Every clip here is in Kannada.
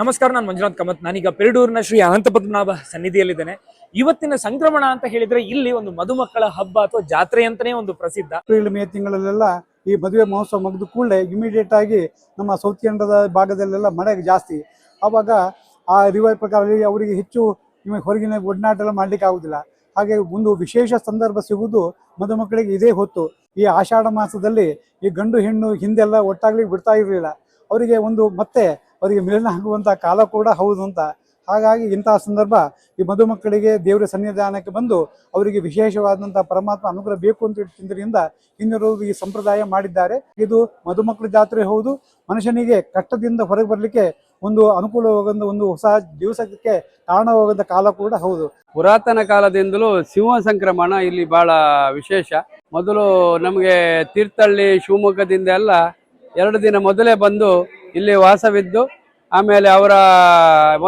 ನಮಸ್ಕಾರ, ನಾನು ಮಂಜುನಾಥ್ ಕಮತ್. ನಾನೀಗ ಪೆರಡೂರಿನ ಶ್ರೀ ಅನಂತ ಪದ್ಮನಾಭ ಸನ್ನಿಧಿಯಲ್ಲಿದ್ದೇನೆ. ಇವತ್ತಿನ ಸಂಕ್ರಮಣ ಅಂತ ಹೇಳಿದ್ರೆ ಇಲ್ಲಿ ಒಂದು ಮಧುಮಕ್ಕಳ ಹಬ್ಬ ಅಥವಾ ಜಾತ್ರೆ ಅಂತಾನೆ ಒಂದು ಪ್ರಸಿದ್ಧ. ಏಪ್ರಿಲ್, ಮೇ ತಿಂಗಳಲ್ಲೆಲ್ಲ ಈ ಮದುವೆ ಮಹೋತ್ಸವ ಮುಗಿದು ಕೂಡಲೇ ಇಮಿಡಿಯೇಟ್ ಆಗಿ ನಮ್ಮ ಸೌತ್ ಕೆನಡದ ಭಾಗದಲ್ಲೆಲ್ಲ ಮಳೆ ಜಾಸ್ತಿ. ಆವಾಗ ಆ ರಿವಾಯ್ ಪ್ರಕಾರ ಅವರಿಗೆ ಹೆಚ್ಚು ನಿಮಗೆ ಹೊರಗಿನ ಒಡನಾಟ ಎಲ್ಲ ಮಾಡ್ಲಿಕ್ಕೆ ಆಗುದಿಲ್ಲ. ಹಾಗೆ ಒಂದು ವಿಶೇಷ ಸಂದರ್ಭ ಸಿಗುವುದು ಮಧುಮಕ್ಕಳಿಗೆ ಇದೇ ಹೊತ್ತು. ಈ ಆಷಾಢ ಮಾಸದಲ್ಲಿ ಈ ಗಂಡು ಹೆಣ್ಣು ಹಿಂದೆಲ್ಲ ಒಟ್ಟಾಗ್ಲಿಕ್ಕೆ ಬಿಡ್ತಾ ಇರಲಿಲ್ಲ. ಅವರಿಗೆ ಒಂದು ಮತ್ತೆ ಅವರಿಗೆ ಮಿಲನ ಆಗುವಂಥ ಕಾಲ ಕೂಡ ಹೌದು ಅಂತ. ಹಾಗಾಗಿ ಇಂತಹ ಸಂದರ್ಭ ಈ ಮಧುಮಕ್ಕಳಿಗೆ ದೇವರ ಸನ್ನಿಧಾನಕ್ಕೆ ಬಂದು ಅವರಿಗೆ ವಿಶೇಷವಾದಂಥ ಪರಮಾತ್ಮ ಅನುಗ್ರಹ ಬೇಕು ಅಂತ ಚಿಂತನೆಯಿಂದ ಹಿನ್ನೋರು ಈ ಸಂಪ್ರದಾಯ ಮಾಡಿದ್ದಾರೆ. ಇದು ಮಧುಮಕ್ಕಳ ಜಾತ್ರೆ ಹೌದು. ಮನುಷ್ಯನಿಗೆ ಕಷ್ಟದಿಂದ ಹೊರಗೆ ಬರಲಿಕ್ಕೆ ಒಂದು ಅನುಕೂಲವಾಗುವಂಥ ಒಂದು ಹೊಸ ದಿವಸಕ್ಕೆ ಕಾರಣವಾಗುವಂಥ ಕಾಲ ಕೂಡ ಹೌದು. ಪುರಾತನ ಕಾಲದಿಂದಲೂ ಸಿಂಹ ಸಂಕ್ರಮಣ ಇಲ್ಲಿ ಬಹಳ ವಿಶೇಷ. ಮೊದಲು ನಮಗೆ ತೀರ್ಥಹಳ್ಳಿ ಶಿವಮೊಗ್ಗದಿಂದ ಎಲ್ಲ ಎರಡು ದಿನ ಮೊದಲೇ ಬಂದು ಇಲ್ಲಿ ವಾಸವಿದ್ದು, ಆಮೇಲೆ ಅವರ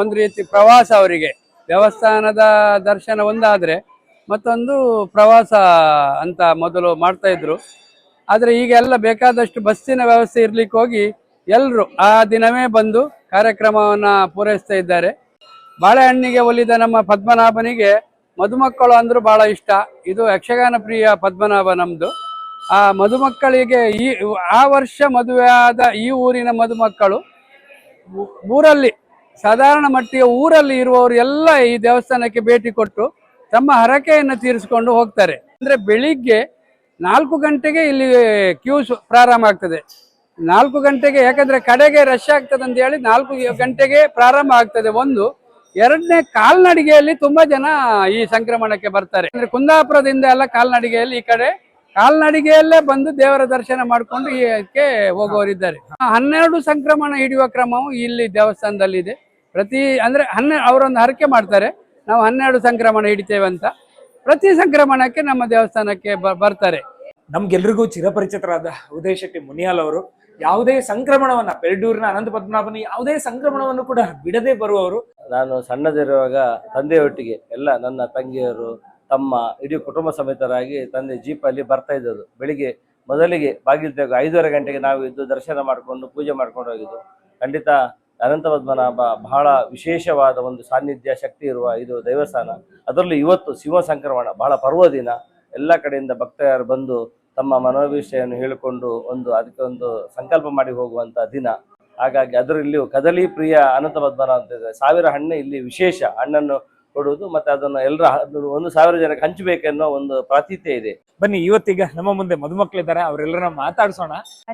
ಒಂದು ರೀತಿ ಪ್ರವಾಸ ಅವರಿಗೆ, ದೇವಸ್ಥಾನದ ದರ್ಶನ ಒಂದಾದರೆ ಮತ್ತೊಂದು ಪ್ರವಾಸ ಅಂತ ಮೊದಲು ಮಾಡ್ತಾ ಇದ್ರು. ಆದರೆ ಈಗ ಎಲ್ಲ ಬೇಕಾದಷ್ಟು ಬಸ್ಸಿನ ವ್ಯವಸ್ಥೆ ಇರ್ಲಿಕ್ಕೆ ಹೋಗಿ ಎಲ್ಲರೂ ಆ ದಿನವೇ ಬಂದು ಕಾರ್ಯಕ್ರಮವನ್ನು ಪೂರೈಸ್ತಾ ಇದ್ದಾರೆ. ಬಾಳೆಹಣ್ಣಿಗೆ ಒಲಿದ ನಮ್ಮ ಪದ್ಮನಾಭನಿಗೆ ಮಧುಮಕ್ಕಳು ಅಂದರೂ ಬಹಳ ಇಷ್ಟ. ಇದು ಯಕ್ಷಗಾನ ಪ್ರಿಯ ಪದ್ಮನಾಭ ನಮ್ದು. ಆ ಮದುಮಕ್ಕಳಿಗೆ ಈ, ಆ ವರ್ಷ ಮದುವೆಯಾದ ಈ ಊರಿನ ಮದುಮಕ್ಕಳು ಊರಲ್ಲಿ, ಸಾಧಾರಣ ಮಟ್ಟಿಗೆ ಊರಲ್ಲಿ ಇರುವವರು ಎಲ್ಲ ಈ ದೇವಸ್ಥಾನಕ್ಕೆ ಭೇಟಿ ಕೊಟ್ಟು ತಮ್ಮ ಹರಕೆಯನ್ನು ತೀರಿಸಿಕೊಂಡು ಹೋಗ್ತಾರೆ. ಅಂದ್ರೆ ಬೆಳಿಗ್ಗೆ ನಾಲ್ಕು ಗಂಟೆಗೆ ಇಲ್ಲಿ ಕ್ಯೂಸ್ ಪ್ರಾರಂಭ ಆಗ್ತದೆ. ನಾಲ್ಕು ಗಂಟೆಗೆ, ಯಾಕಂದ್ರೆ ಕಡೆಗೆ ರಶ್ ಆಗ್ತದೆ ಅಂತ ಹೇಳಿ ನಾಲ್ಕು ಗಂಟೆಗೆ ಪ್ರಾರಂಭ ಆಗ್ತದೆ. ಒಂದು, ಎರಡನೇ ಕಾಲ್ನಡಿಗೆಯಲ್ಲಿ ತುಂಬಾ ಜನ ಈ ಸಂಕ್ರಮಣಕ್ಕೆ ಬರ್ತಾರೆ. ಅಂದ್ರೆ ಕುಂದಾಪುರದಿಂದ ಎಲ್ಲ ಕಾಲ್ನಡಿಗೆಯಲ್ಲಿ ಈ ಕಡೆ ಕಾಲ್ನಡಿಗೆಯಲ್ಲೇ ಬಂದು ದೇವರ ದರ್ಶನ ಮಾಡಿಕೊಂಡು ಇದಕ್ಕೆ ಹೋಗುವವರಿದ್ದಾರೆ. ಹನ್ನೆರಡು ಸಂಕ್ರಮಣ ಹಿಡಿಯುವ ಕ್ರಮವು ಇಲ್ಲಿ ದೇವಸ್ಥಾನದಲ್ಲಿದೆ. ಪ್ರತಿ ಅಂದ್ರೆ ಹನ್ನೆ ಅವರೊಂದು ಹರಕೆ ಮಾಡ್ತಾರೆ. ನಾವು ಹನ್ನೆರಡು ಸಂಕ್ರಮಣ ಹಿಡಿತೇವೆ ಅಂತ. ಪ್ರತಿ ಸಂಕ್ರಮಣಕ್ಕೆ ನಮ್ಮ ದೇವಸ್ಥಾನಕ್ಕೆ ಬ- ಬರ್ತಾರೆ. ನಮ್ಗೆಲ್ರಿಗೂ ಚಿರಪರಿಚಿತರಾದ ಉದಯ ಶೆಟ್ಟಿ ಮುನಿಯಾಲ್ ಅವರು ಯಾವುದೇ ಸಂಕ್ರಮಣವನ್ನ ಪೆರಡೂರಿನ ಅನಂತ ಪದ್ಮನಾಭನ ಯಾವುದೇ ಸಂಕ್ರಮಣವನ್ನು ಕೂಡ ಬಿಡದೆ ಬರುವವರು. ನಾನು ಸಣ್ಣದಿರುವಾಗ ತಂದೆಯೊಟ್ಟಿಗೆ ಎಲ್ಲ ನನ್ನ ತಂಗಿಯರು ತಮ್ಮ ಇಡೀ ಕುಟುಂಬ ಸಮೇತರಾಗಿ ತಂದೆ ಜೀಪಲ್ಲಿ ಬರ್ತಾ ಇದ್ದದ್ದು. ಬೆಳಿಗ್ಗೆ ಮೊದಲಿಗೆ ಬಾಗಿಲು ತೆಗೆದು ಐದೂವರೆ ಗಂಟೆಗೆ ನಾವು ಇದ್ದು ದರ್ಶನ ಮಾಡಿಕೊಂಡು ಪೂಜೆ ಮಾಡ್ಕೊಂಡು ಹೋಗಿದ್ದು. ಖಂಡಿತ ಅನಂತ ಪದ್ಮನಾಭ ಬಹಳ ವಿಶೇಷವಾದ ಒಂದು ಸಾನ್ನಿಧ್ಯ, ಶಕ್ತಿ ಇರುವ ಇದು ದೇವಸ್ಥಾನ. ಅದರಲ್ಲೂ ಇವತ್ತು ಶಿವ ಸಂಕ್ರಮಣ ಬಹಳ ಪರ್ವ ದಿನ. ಎಲ್ಲ ಕಡೆಯಿಂದ ಭಕ್ತರು ಬಂದು ತಮ್ಮ ಮನೋಭಿಷ್ಟೆಯನ್ನು ಹೇಳಿಕೊಂಡು ಒಂದು ಅದಕ್ಕೆ ಒಂದು ಸಂಕಲ್ಪ ಮಾಡಿ ಹೋಗುವಂತ ದಿನ. ಹಾಗಾಗಿ ಅದರಲ್ಲಿಯೂ ಕದಲಿ ಪ್ರಿಯ ಅನಂತ ಪದ್ಮನಾಭ ಅಂತ ಸಾವಿರ ಹಣ್ಣು ಇಲ್ಲಿ ವಿಶೇಷ. ಹಣ್ಣನ್ನು ಕೊಡುವುದು ಮತ್ತೆ ಅದನ್ನು ಎಲ್ಲರ ಒಂದು ಸಾವಿರ ಜನಕ್ಕೆ ಹಂಚಬೇಕೆನ್ನೋ ಒಂದು ಪ್ರಾತೀತ್ಯ ಇದೆ. ಬನ್ನಿ ಇವತ್ತೀಗ ನಮ್ಮ ಮುಂದೆ ಮಧುಮಕ್ಕಳಿದ್ದಾರೆ ಅವರೆಲ್ಲರನ್ನ ಮಾತಾಡ್ಸೋಣ.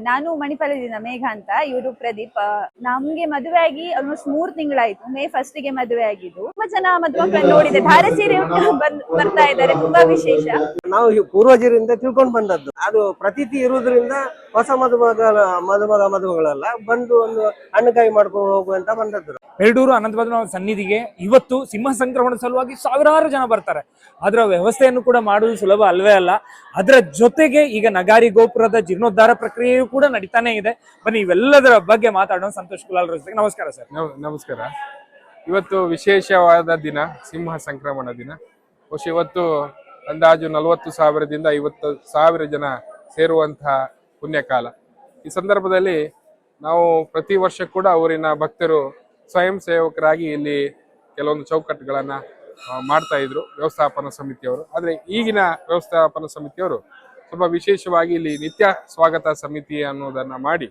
ನಾನು ಮಣಿಪಾಲದಿಂದ ಮೇಘ ಅಂತ ಇವರು ಪ್ರದೀಪ್. ನಮ್ಗೆ ಮದುವೆ ಆಗಿ ಆಲ್ಮೋಸ್ಟ್ ಮೂರ್ ತಿಂಗಳಾಯ್ತು. ಮೇ ಫಸ್ಟ್ಗೆ ಮದುವೆ ಆಗಿದ್ದು. ತುಂಬಾ ಜನ ಮದುಮಕ್ಕಳನ್ನ ನೋಡಿದೆ. ಧಾರೆ ಸೀರೆ ಬಂದ್ ಬರ್ತಾ ಇದ್ದಾರೆ. ತುಂಬಾ ವಿಶೇಷ. ನಾವು ಪೂರ್ವಜರಿಂದ ತಿಳ್ಕೊಂಡು ಬಂದದ್ದು. ಅದು ಪ್ರತೀತಿ ಇರುವುದರಿಂದ ಹೊಸ ಮದುಮಗ ಮದುಮಗ ಮದುಮಗಳೆಲ್ಲ. ಬಂದು ಒಂದು ಹಣ್ಣುಕಾಯಿ ಮಾಡ್ಕೊಂಡು ಹೋಗುವಂತ ಬಂದದ್ದು. ಎರಡೂರು ಅನಂತ ಪದ್ಮನಾಭ ಸನ್ನಿಧಿಗೆ ಇವತ್ತು ಸಿಂಹ ಸಂಕ್ರಮಣ ಸಲುವಾಗಿ ಸಾವಿರಾರು ಜನ ಬರ್ತಾರೆ. ಅದರ ವ್ಯವಸ್ಥೆಯನ್ನು ಕೂಡ ಮಾಡುವುದು ಸುಲಭ ಅಲ್ವೇ ಅಲ್ಲ. ಅದರ ಜೊತೆಗೆ ಈಗ ನಗಾರಿ ಗೋಪುರದ ಜೀರ್ಣೋದ್ಧಾರ ಪ್ರಕ್ರಿಯೆಯೂ ಕೂಡ ನಡೀತಾನೆ ಇದೆ. ಬನ್ನಿ, ಇವೆಲ್ಲದರ ಬಗ್ಗೆ ಮಾತಾಡೋಣ. ಸಂತೋಷ್ ಕುಲಾಲ್ ಜೊತೆಗೆ ನಮಸ್ಕಾರ ಸರ್. ನಮಸ್ಕಾರ. ಇವತ್ತು ವಿಶೇಷವಾದ ದಿನ, ಸಿಂಹ ಸಂಕ್ರಮಣ ದಿನ. ಬಹುಶಃ ಇವತ್ತು ಅಂದಾಜು ನಲವತ್ತು ಸಾವಿರದಿಂದ ಐವತ್ತು ಸಾವಿರ ಜನ ಸೇರುವಂತಹ ಪುಣ್ಯಕಾಲ. ಈ ಸಂದರ್ಭದಲ್ಲಿ ನಾವು ಪ್ರತಿ ವರ್ಷ ಕೂಡ ಊರಿನ ಭಕ್ತರು ಸ್ವಯಂ ಸೇವಕರಾಗಿ ಇಲ್ಲಿ ಕೆಲವೊಂದು ಚೌಕಟ್ಟುಗಳನ್ನ ಮಾಡ್ತಾ ಇದ್ರು, ವ್ಯವಸ್ಥಾಪನಾ ಸಮಿತಿಯವರು. ಆದರೆ ಈಗಿನ ವ್ಯವಸ್ಥಾಪನಾ ಸಮಿತಿಯವರು ಸ್ವಲ್ಪ ವಿಶೇಷವಾಗಿ ಇಲ್ಲಿ ನಿತ್ಯ ಸ್ವಾಗತ ಸಮಿತಿ ಅನ್ನೋದನ್ನ ಮಾಡಿ,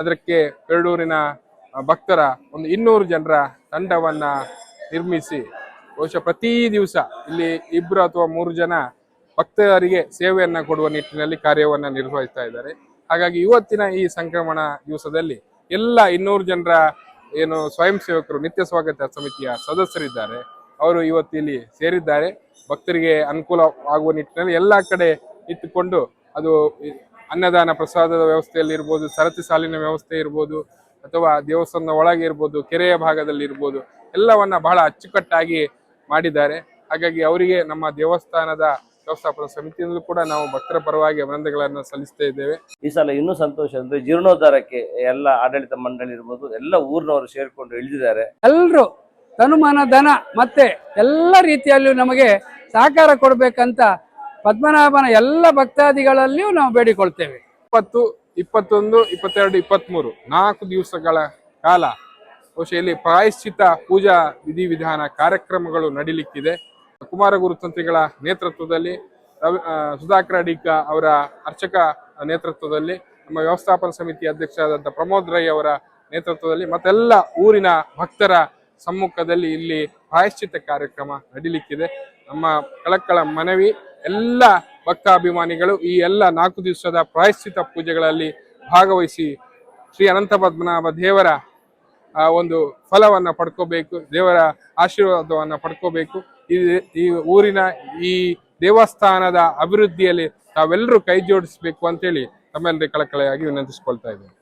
ಅದಕ್ಕೆ ಪೆರಡೂರಿನ ಭಕ್ತರ ಒಂದು ಇನ್ನೂರು ಜನರ ತಂಡವನ್ನ ನಿರ್ಮಿಸಿ, ಬಹುಶಃ ಪ್ರತಿ ದಿವಸ ಇಲ್ಲಿ ಇಬ್ರು ಅಥವಾ ಮೂರು ಜನ ಭಕ್ತರಿಗೆ ಸೇವೆಯನ್ನ ಕೊಡುವ ನಿಟ್ಟಿನಲ್ಲಿ ಕಾರ್ಯವನ್ನ ನಿರ್ವಹಿಸ್ತಾ ಇದ್ದಾರೆ. ಹಾಗಾಗಿ ಇವತ್ತಿನ ಈ ಸಂಕ್ರಮಣ ದಿವಸದಲ್ಲಿ ಎಲ್ಲ ಇನ್ನೂರು ಜನರ ಏನು ಸ್ವಯಂ ಸೇವಕರು, ನಿತ್ಯ ಸ್ವಾಗತ ಸಮಿತಿಯ ಸದಸ್ಯರಿದ್ದಾರೆ. ಅವರು ಇವತ್ತು ಇಲ್ಲಿ ಸೇರಿದ್ದಾರೆ. ಭಕ್ತರಿಗೆ ಅನುಕೂಲ ಆಗುವ ನಿಟ್ಟಿನಲ್ಲಿ ಎಲ್ಲ ಕಡೆ ಇಟ್ಟುಕೊಂಡು ಅದು ಅನ್ನದಾನ ಪ್ರಸಾದದ ವ್ಯವಸ್ಥೆಯಲ್ಲಿ ಇರ್ಬೋದು ಸರತಿ ಸಾಲಿನ ವ್ಯವಸ್ಥೆ ಇರ್ಬೋದು ಅಥವಾ ದೇವಸ್ಥಾನದ ಒಳಗೆ ಇರ್ಬೋದು ಕೆರೆಯ ಭಾಗದಲ್ಲಿ ಇರ್ಬೋದು ಎಲ್ಲವನ್ನ ಬಹಳ ಅಚ್ಚುಕಟ್ಟಾಗಿ ಮಾಡಿದ್ದಾರೆ. ಹಾಗಾಗಿ ಅವರಿಗೆ ನಮ್ಮ ದೇವಸ್ಥಾನದ ವ್ಯವಸ್ಥಾಪನಾ ಸಮಿತಿಯಿಂದಲೂ ಕೂಡ ನಾವು ಭಕ್ತರ ಪರವಾಗಿ ಅಭಿನಂದನೆಗಳನ್ನು ಸಲ್ಲಿಸ್ತಾ ಇದ್ದೇವೆ. ಈ ಸಲ ಇನ್ನೂ ಸಂತೋಷ ಅಂದ್ರೆ ಜೀರ್ಣೋದ್ಧಾರಕ್ಕೆ ಎಲ್ಲ ಆಡಳಿತ ಮಂಡಳಿ ಇರ್ಬೋದು ಎಲ್ಲ ಊರಿನವರು ಸೇರಿಕೊಂಡು ಇಳಿದಿದ್ದಾರೆ. ಎಲ್ಲರೂ ತನುಮಾನ ಧನ ಮತ್ತೆ ಎಲ್ಲ ರೀತಿಯಲ್ಲೂ ನಮಗೆ ಸಹಕಾರ ಕೊಡಬೇಕಂತ ಪದ್ಮನಾಭನ ಎಲ್ಲ ಭಕ್ತಾದಿಗಳಲ್ಲಿಯೂ ನಾವು ಬೇಡಿಕೊಳ್ತೇವೆ. ಇಪ್ಪತ್ತು, ಇಪ್ಪತ್ತೊಂದು, ಇಪ್ಪತ್ತೆರಡು ಇಪ್ಪತ್ತ್ಮೂರು ನಾಲ್ಕು ದಿವಸಗಳ ಕಾಲ ಬಹುಶಃ ಪ್ರಾಯಶ್ಚಿತ ಪೂಜಾ ವಿಧಿವಿಧಾನ ಕಾರ್ಯಕ್ರಮಗಳು ನಡೀಲಿಕ್ಕಿದೆ. ಕುಮಾರಗುರು ತಂತ್ರಿಗಳ ನೇತೃತ್ವದಲ್ಲಿ ಸುಧಾಕರ್ ಅಡಿಕ ಅವರ ಅರ್ಚಕ ನೇತೃತ್ವದಲ್ಲಿ, ನಮ್ಮ ವ್ಯವಸ್ಥಾಪನಾ ಸಮಿತಿ ಅಧ್ಯಕ್ಷರಾದಂಥ ಪ್ರಮೋದ್ ರೈ ಅವರ ನೇತೃತ್ವದಲ್ಲಿ ಮತ್ತೆಲ್ಲ ಊರಿನ ಭಕ್ತರ ಸಮ್ಮುಖದಲ್ಲಿ ಇಲ್ಲಿ ಪ್ರಾಯಶ್ಚಿತ ಕಾರ್ಯಕ್ರಮ ನಡೀಲಿಕ್ಕಿದೆ. ನಮ್ಮ ಕಳಕಳ ಮನವಿ, ಎಲ್ಲ ಭಕ್ತಾಭಿಮಾನಿಗಳು ಈ ಎಲ್ಲ ನಾಲ್ಕು ದಿವಸದ ಪ್ರಾಯಶ್ಚಿತ ಪೂಜೆಗಳಲ್ಲಿ ಭಾಗವಹಿಸಿ ಶ್ರೀ ಅನಂತ ಪದ್ಮನಾಭ ದೇವರ, ಆ, ಒಂದು ಫಲವನ್ನ ಪಡ್ಕೋಬೇಕು, ದೇವರ ಆಶೀರ್ವಾದವನ್ನ ಪಡ್ಕೋಬೇಕು. ಈ ಈ ಊರಿನ ಈ ದೇವಸ್ಥಾನದ ಅಭಿವೃದ್ಧಿಯಲ್ಲಿ ತಾವೆಲ್ಲರೂ ಕೈ ಜೋಡಿಸ್ಬೇಕು ಅಂತೇಳಿ ತಮ್ಮೆಲ್ಲರಿಗೆ ಕಳಕಳೆಯಾಗಿ ವಿನಂತಿಸ್ಕೊಳ್ತಾ ಇದ್ದೇನೆ.